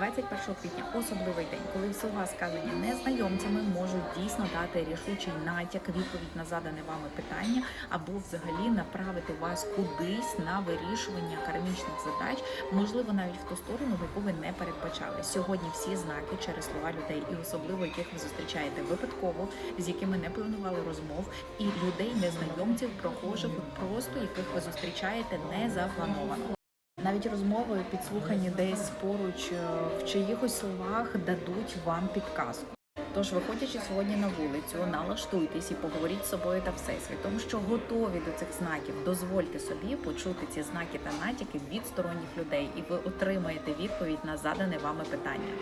21 квітня особливий день, коли слова сказані незнайомцями можуть дійсно дати рішучий натяк, відповідь на задане вами питання, або взагалі направити вас кудись на вирішування кармічних задач, можливо, навіть в ту сторону, в яку ви не передбачали. Сьогодні всі знаки через слова людей, і особливо яких ви зустрічаєте випадково, з якими не планували розмов, і людей, незнайомців, прохожих, просто яких ви зустрічаєте не заплановано. Навіть розмови підслухані десь поруч е, в чиїхось словах дадуть вам підказку. Тож, виходячи сьогодні на вулицю, налаштуйтесь і поговоріть з собою та всесвітом, що готові до цих знаків. Дозвольте собі почути ці знаки та натяки від сторонніх людей, і ви отримаєте відповідь на задане вами питання.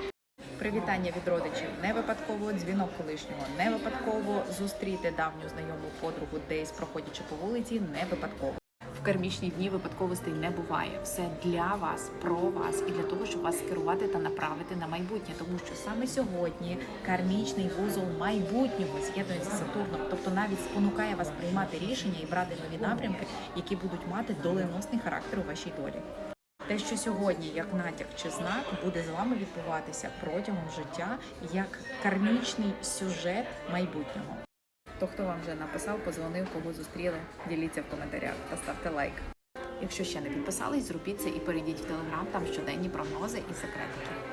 Привітання від родичів не випадково, дзвінок колишнього не випадково, зустріти давню знайому подругу десь проходячи по вулиці не випадково. В кармічні дні випадковостей не буває. Все для вас, про вас і для того, щоб вас скерувати та направити на майбутнє. Тому що саме сьогодні кармічний вузол майбутнього з'єднується з Сатурном, тобто навіть спонукає вас приймати рішення і брати нові напрямки, які будуть мати доленосний характер у вашій долі. Те, що сьогодні, як натяк чи знак, буде з вами відбуватися протягом життя як кармічний сюжет майбутнього. То хто вам вже написав, позвонив, кого зустріли, діліться в коментарях та ставте лайк. Якщо ще не підписались, зробіть це і перейдіть в телеграм, там щоденні прогнози і секретики.